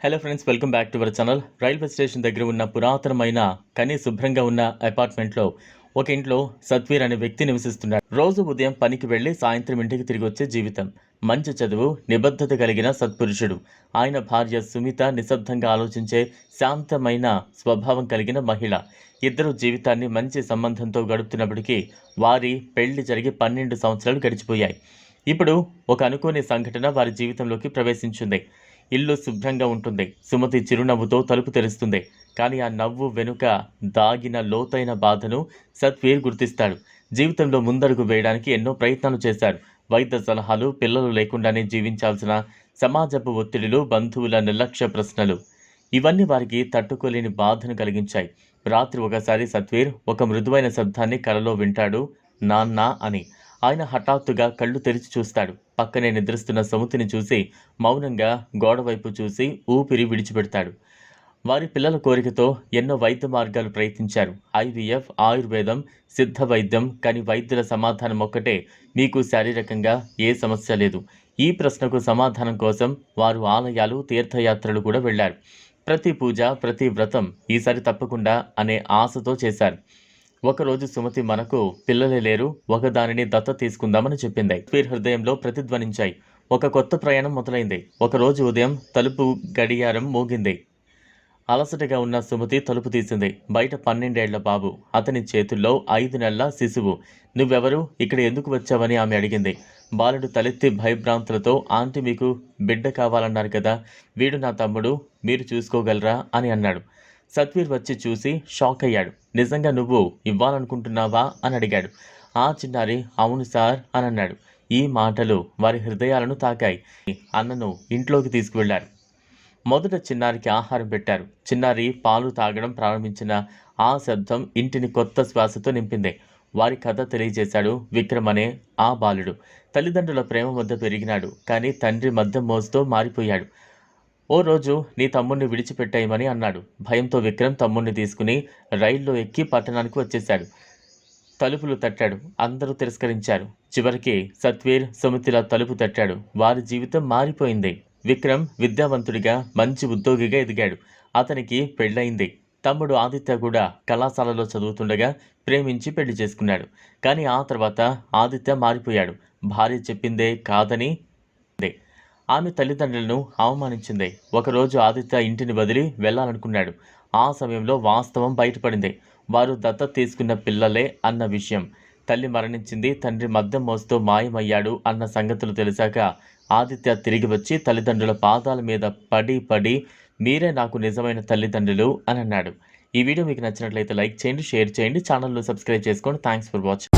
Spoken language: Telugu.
Hello friends welcome back to our channel railway station దగ్గర ఉన్న పురాతనమైన కానీ శుభ్రంగా ఉన్న అపార్ట్మెంట్లో ఒక ఇంట్లో సత్వీర్ అనే వ్యక్తి నివసిస్తున్నాడు. రోజు ఉదయం పనికి వెళ్ళి సాయంత్రం ఇంటికి తిరిగి వచ్చే జీవితం. మంచి చదువు నిబద్ధత కలిగిన సత్పురుషుడు. ఆయన భార్య సుమిత నిశ్శబ్దంగా ఆలోచించే శాంతమైన స్వభావం కలిగిన మహిళ. ఇద్దరు జీవితాన్ని మంచి సంబంధంతో గడుపుతున్నప్పటికీ వారి పెళ్ళి జరిగి పన్నెండు సంవత్సరాలు గడిచిపోయాయి. ఇప్పుడు ఒక అనుకోని సంఘటన వారి జీవితంలోకి ప్రవేశించింది. ఇల్లు శుభ్రంగా ఉంటుంది. సుమతి చిరునవ్వుతో తలుపు తెరుస్తుంది. కానీ ఆ నవ్వు వెనుక దాగిన లోతైన బాధను సత్వీర్ గుర్తిస్తాడు. జీవితంలో ముందడుగు వేయడానికి ఎన్నో ప్రయత్నాలు చేశాడు. వైద్య సలహాలు పిల్లలు లేకుండానే జీవించాల్సిన సమాజపు ఒత్తిడిలు బంధువుల నిర్లక్ష్య ప్రశ్నలు. ఇవన్నీ వారికి తట్టుకోలేని బాధను కలిగించాయి. రాత్రి ఒకసారి సత్వీర్ ఒక మృదువైన శబ్దాన్ని కలలో వింటాడు. నాన్న అని. ఆయన హఠాత్తుగా కళ్ళు తెరిచి చూస్తాడు. పక్కనే నిద్రిస్తున్న సముతిని చూసి మౌనంగా గోడవైపు చూసి ఊపిరి విడిచిపెడతాడు. వారి పిల్లల కోరికతో ఎన్నో వైద్య మార్గాలు ప్రయత్నించారు. ఐవీఎఫ్ ఆయుర్వేదం సిద్ధ వైద్యం కానీ వైద్యుల సమాధానం ఒక్కటే మీకు శారీరకంగా ఏ సమస్య లేదు. ఈ ప్రశ్నకు సమాధానం కోసం వారు ఆలయాలు తీర్థయాత్రలు కూడా వెళ్ళారు. ప్రతి పూజ ప్రతి వ్రతం ఈసారి తప్పకుండా అనే ఆశతో చేశారు. ఒకరోజు సుమతి మనకు పిల్లలే లేరు ఒకదానిని దత్త తీసుకుందామని చెప్పింది. స్పీర్ హృదయంలో ప్రతిధ్వనించాయి. ఒక కొత్త ప్రయాణం మొదలైంది. ఒకరోజు ఉదయం తలుపు గడియారం మోగింది. అలసటగా ఉన్న సుమతి తలుపు తీసింది. బయట పన్నెండేళ్ళ బాబు. అతని చేతుల్లో ఐదు నెలల శిశువు. నువ్వెవరు? ఇక్కడ ఎందుకు వచ్చావని ఆమె అడిగింది. బాలుడు తలెత్తి భయభ్రాంతులతో ఆంటీ మీకు బిడ్డ కావాలన్నారు కదా. వీడు నా తమ్ముడు. మీరు చూసుకోగలరా? అని అన్నాడు. సత్వీర్ వచ్చి చూసి షాక్ అయ్యాడు. నిజంగా నువ్వు ఇవ్వాలనుకుంటున్నావా? అని అడిగాడు. ఆ చిన్నారి అవును సార్ అని అన్నాడు. ఈ మాటలు వారి హృదయాలను తాకాయి. అన్నను ఇంట్లోకి తీసుకువెళ్ళారు. మొదట చిన్నారికి ఆహారం పెట్టారు. చిన్నారి పాలు తాగడం ప్రారంభించిన ఆ శబ్దం ఇంటిని కొత్త శ్వాసతో నింపింది. వారి కథ తెలియజేశాడు విక్రమ్ అనే ఆ బాలుడు. తల్లిదండ్రుల ప్రేమ మధ్య పెరిగినాడు కానీ తండ్రి మధ్య మోజుతో మారిపోయాడు. ఓ రోజు నీ తమ్ముణ్ణి విడిచిపెట్టేయమని అన్నాడు. భయంతో విక్రమ్ తమ్ముణ్ణి తీసుకుని రైల్లో ఎక్కి పట్టణానికి వచ్చేశాడు. తలుపులు తట్టాడు. అందరూ తిరస్కరించారు. చివరికి సత్వీర్ సుమితిల తలుపు తట్టాడు. వారి జీవితం మారిపోయింది. విక్రమ్ విద్యావంతుడిగా మంచి ఉద్యోగిగా ఎదిగాడు. అతనికి పెళ్ళయింది. తమ్ముడు ఆదిత్య కూడా కళాశాలలో చదువుతుండగా ప్రేమించి పెళ్ళి చేసుకున్నాడు. కానీ ఆ తర్వాత ఆదిత్య మారిపోయాడు. భార్య చెప్పిందే కాదని ఆమె తల్లిదండ్రులను అవమానించింది. ఒకరోజు ఆదిత్య ఇంటిని వదిలి వెళ్ళాలనుకున్నాడు. ఆ సమయంలో వాస్తవం బయటపడింది. వారు దత్తత తీసుకున్న పిల్లలే అన్న విషయం. తల్లి మరణించింది తండ్రి మద్దం మోస్తూ మాయమయ్యాడు అన్న సంగతులు తెలిసాక ఆదిత్య తిరిగి వచ్చి తల్లిదండ్రుల పాదాల మీద పడి పడి మీరే నాకు నిజమైన తల్లిదండ్రులు అని అన్నాడు. ఈ వీడియో మీకు నచ్చినట్లయితే లైక్ చేయండి షేర్ చేయండి ఛానల్లో సబ్స్క్రైబ్ చేసుకోండి. Thanks for watching